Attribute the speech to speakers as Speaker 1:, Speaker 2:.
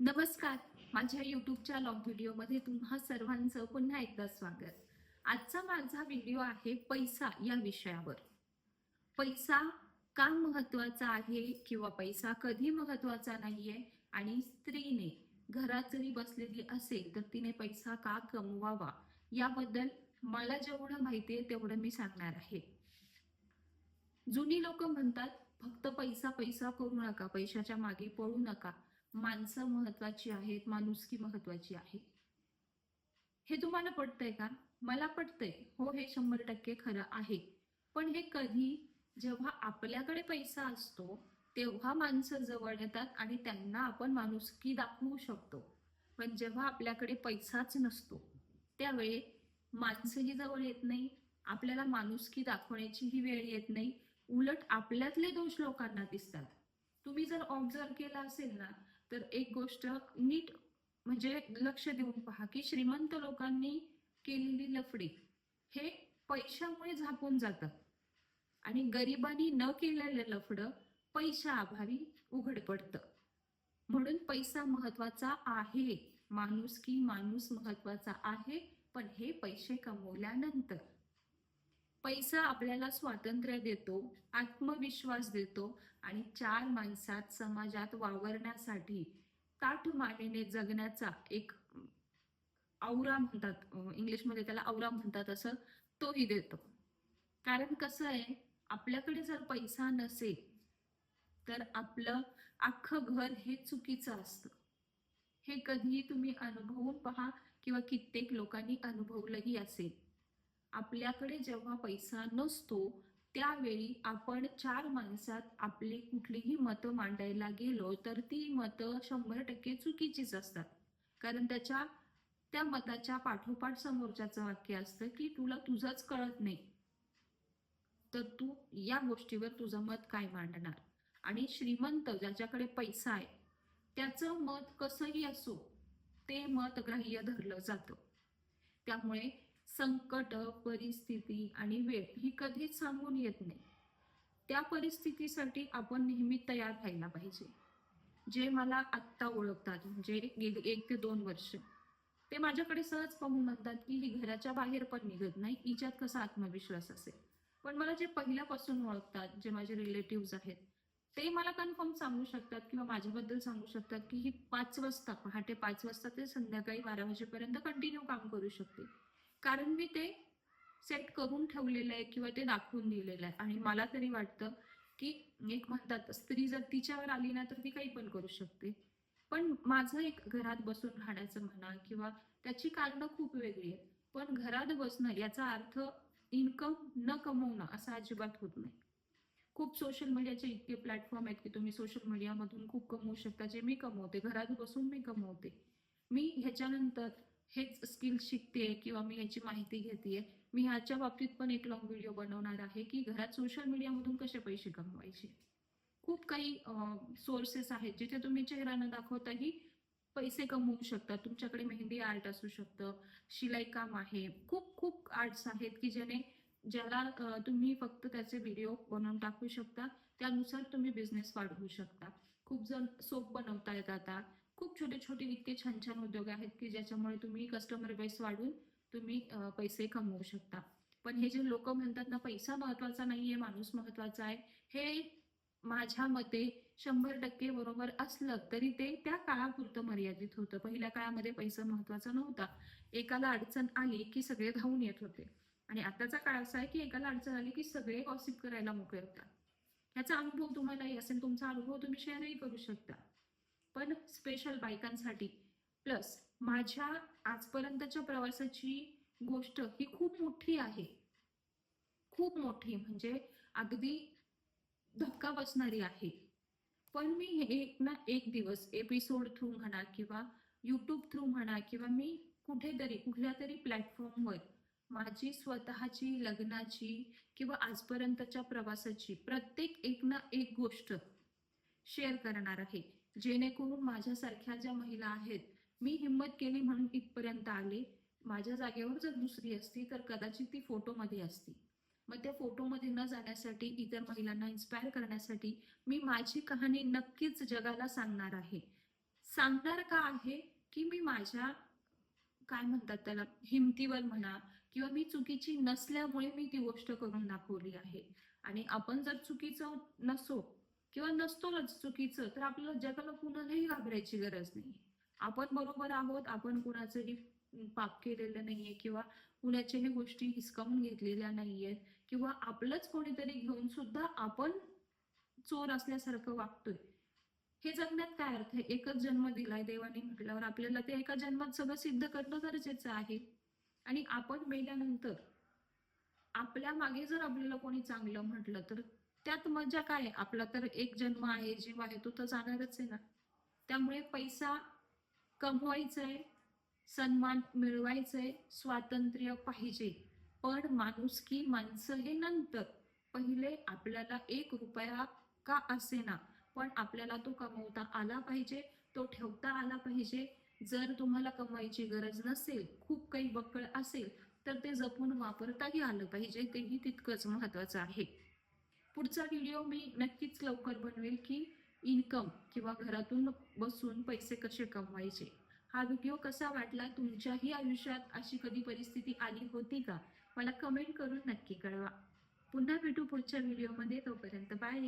Speaker 1: नमस्कार. माझ्या युट्यूबच्या लॉग व्हिडिओमध्ये तुम्हा सर्वांचं पुन्हा एकदा स्वागत. आजचा माझा व्हिडिओ आहे पैसा या विषयावर. पैसा का महत्त्वाचा आहे किंवा पैसा कधी महत्त्वाचा नाहीये आणि स्त्रीने घरात जरी बसलेली असेल तर तिने पैसा का कमवावा याबद्दल मला जेवढं माहिती आहे तेवढं मी सांगणार आहे. जुनी लोक म्हणतात फक्त पैसा पैसा करू नका पैशाच्या मागे पळू नका. माणसं महत्वाची आहेत माणुसकी महत्वाची आहे. हे तुम्हाला पटतंय का? मला पटतंय. हो हे शंभर टक्के खरं आहे. पण हे कधी जेव्हा आपल्याकडे पैसा असतो तेव्हा माणसं जवळ येतात आणि त्यांना आपण माणुसकी दाखवू शकतो. पण जेव्हा आपल्याकडे पैसाच नसतो त्यावेळी माणसंही जवळ येत नाही आपल्याला माणुसकी दाखवण्याची ही वेळ येत नाही. उलट आपल्यातले दोष लोकांना दिसतात. तुम्ही जर ऑब्झर्व केला असेल ना तर एक गोष्ट नीट म्हणजे लक्ष देऊन पहा की श्रीमंत लोकांनी केलेली लफडी हे पैशामुळे झाकून जातात आणि गरिबांनी न केलेलं लफडं पैशा अभावी उघड पडतं. म्हणून पैसा महत्त्वाचा आहे. माणूस की माणूस महत्त्वाचा आहे पण हे पैसे कमवल्यानंतर पैसा आपल्याला स्वातंत्र्य देतो आत्मविश्वास देतो आणि चार माणसात समाजात वावरण्यासाठी ताठमानेने जगण्याचा एक औरा म्हणतात इंग्लिशमध्ये त्याला औरा म्हणतात असं तोही देतो. कारण कसं आहे आपल्याकडे जर पैसा नसेल तर आपलं अख्खं घर हे चुकीचं असतं. हे कधीही तुम्ही अनुभवून पहा किंवा कित्येक लोकांनी अनुभवलंही असेल. आपल्याकडे जेव्हा पैसा नसतो त्यावेळी आपण चार माणसात आपली कुठलीही मतं मांडायला गेलो तर ती मतं शंभर टक्के चुकीचीच असतात. कारण त्याच्या त्या मताच्या पाठोपाठ समोरच्याचं वाक्य असतं की तुला तुझंच कळत नाही. तर तू या गोष्टीवर तुझं मत काय मांडणार? आणि श्रीमंत ज्याच्याकडे पैसा आहे त्याचं मत कसंही असो ते मत ग्राह्य धरलं जातं. त्यामुळे संकट परिस्थिती आणि वेळ ही कधीच सांगून येत नाही. त्या परिस्थितीसाठी आपण नेहमी तयार राहायला पाहिजे. जे मला आत्ता ओळखतात म्हणजे गेले एक ते दोन वर्ष ते माझ्याकडे सहज पाहून म्हणतात की ही घराच्या बाहेर पण निघत नाही हिच्यात कसा आत्मविश्वास असेल? पण मला जे पहिल्यापासून ओळखतात जे माझे रिलेटिव्ह आहेत ते मला कन्फर्म सांगू शकतात किंवा माझ्याबद्दल सांगू शकतात की ही पाच वाजता पहाटे पाच वाजता ते संध्याकाळी बारा वाजेपर्यंत कंटिन्यू काम करू शकते कारण मी ते सेट करून ठेवलेलं आहे किंवा ते दाखवून दिलेलं आहे. आणि मला तरी वाटतं की एक म्हणतात स्त्री जर तिच्यावर आली ना तर ती काही पण करू शकते. पण माझं एक घरात बसून राहण्याचं म्हणा किंवा त्याची कारणं खूप वेगळी आहेत. पण घरात बसणं याचा अर्थ इन्कम न कमवणं असं अजिबात होत नाही. खूप सोशल मीडियाचे इतके प्लॅटफॉर्म आहेत की तुम्ही सोशल मीडियामधून खूप कमवू शकता. जे मी कमवते घरात बसून मी कमवते. मी ह्याच्यानंतर हेच स्किल शिकते किंवा मी याची माहिती घेते मी ह्याच्या बाबतीत पण एक लॉंग व्हिडिओ बनवणार आहे की घरात सोशल मीडियामधून कसे पैसे कमवायचे? खूप काही सोर्सेस आहेत जिथे तुम्ही चेहरा न दाखवताही पैसे कमवू शकता. तुमच्याकडे मेहंदी आर्ट असू शकतं शिलाई काम आहे. खूप खूप आर्ट्स आहेत की ज्याने ज्याला तुम्ही फक्त त्याचे व्हिडिओ बनवून टाकू शकता. त्यानुसार तुम्ही बिझनेस वाढवू शकता. खूप जण सोप बनवता येत आता. खूप छोटे छोटे इतके छान छान उद्योग आहेत की ज्याच्यामुळे तुम्ही कस्टमर बेस वाढून तुम्ही पैसे कमवू शकता. पण हे जे लोक म्हणतात ना पैसा महत्त्वाचा नाहीये माणूस महत्त्वाचा आहे हे माझ्या मते शंभर टक्के बरोबर असलं तरी ते त्या काळापुरतं मर्यादित होतं. पहिल्या काळामध्ये पैसा महत्त्वाचा नव्हता. एकाला अडचण आली की सगळे धावून येत होते. आणि आताचा काळ असा आहे की एकाला अडचण आली की सगळे गॉसिप करायला मोकळे होतात. ह्याचा अनुभव तुम्हालाही असेल तुमचा अनुभव तुम्ही शेअरही करू शकता. पण स्पेशल बायकांसाठी. प्लस माझ्या आजपर्यंतच्या प्रवासाची गोष्ट ही खूप मोठी आहे. खूप मोठी म्हणजे अगदी धक्का बसणारी आहे. पण मी हे एक ना एक दिवस एपिसोड थ्रू म्हणा किंवा युट्यूब थ्रू म्हणा किंवा मी कुठेतरी कुठल्या तरी प्लॅटफॉर्मवर माझी स्वतःची लग्नाची किंवा आजपर्यंतच्या प्रवासाची प्रत्येक एक ना एक गोष्ट शेअर करणार आहे. जेणेकरून माझ्यासारख्या ज्या महिला आहेत मी हिंमत केली म्हणून इथपर्यंत आले. माझ्या जागेवर जर दुसरी असती तर कदाचित ती फोटोमध्ये असती. मग त्या फोटोमध्ये न जाण्यासाठी इतर महिलांना इन्स्पायर करण्यासाठी मी माझी कहाणी नक्कीच जगाला सांगणार आहे. सांगणार का आहे? की मी माझ्या काय म्हणतात त्याला हिमतीवर म्हणा किंवा मी चुकीची नसल्यामुळे मी ती गोष्ट करून दाखवली आहे. आणि आपण जर चुकीचं नसो किंवा नसतोच चुकीचं तर आपल्याला जगाला कुणालाही घाबरायची गरज नाही. आपण बरोबर आहोत आपण कुणाचंही पाप केलेलं नाहीये किंवा कुणाच्याही गोष्टी हिसकावून घेतलेल्या नाहीयेत किंवा आपलंच कोणीतरी घेऊन सुद्धा आपण चोर असल्यासारखं वागतोय. हे जगण्यात काय अर्थ आहे? एकच जन्म दिलाय देवाने म्हटल्यावर आपल्याला ते एका जन्मात सगळं सिद्ध करणं गरजेचं आहे. आणि आपण मेल्यानंतर आपल्या मागे जर आपल्याला कोणी चांगलं म्हटलं तर त्यात मजा काय आहे? आपला तर एक जन्म आहे जीव आहे तो तर जाणारच आहे ना. त्यामुळे पैसा कमवायचा आहे सन्मान मिळवायचा आहे स्वातंत्र्य पाहिजे. पण माणुसकी माणसं हे नंतर. पहिले आपल्याला एक रुपया का असेना पण आपल्याला तो कमवता आला पाहिजे तो ठेवता आला पाहिजे. जर तुम्हाला कमवायची गरज नसेल खूप काही बक्कळ असेल तर ते जपून वापरताही आलं पाहिजे. तेही तितकंच महत्वाचं आहे. पुढचा व्हिडिओ मी नक्कीच लवकर बनवेल की इन्कम किंवा घरातून बसून पैसे कसे कमवायचे. हा व्हिडिओ कसा वाटला तुमच्याही आयुष्यात अशी कधी परिस्थिती आली होती का? मला कमेंट करून नक्की कळवा. पुन्हा भेटू पुढच्या व्हिडिओमध्ये तोपर्यंत बाय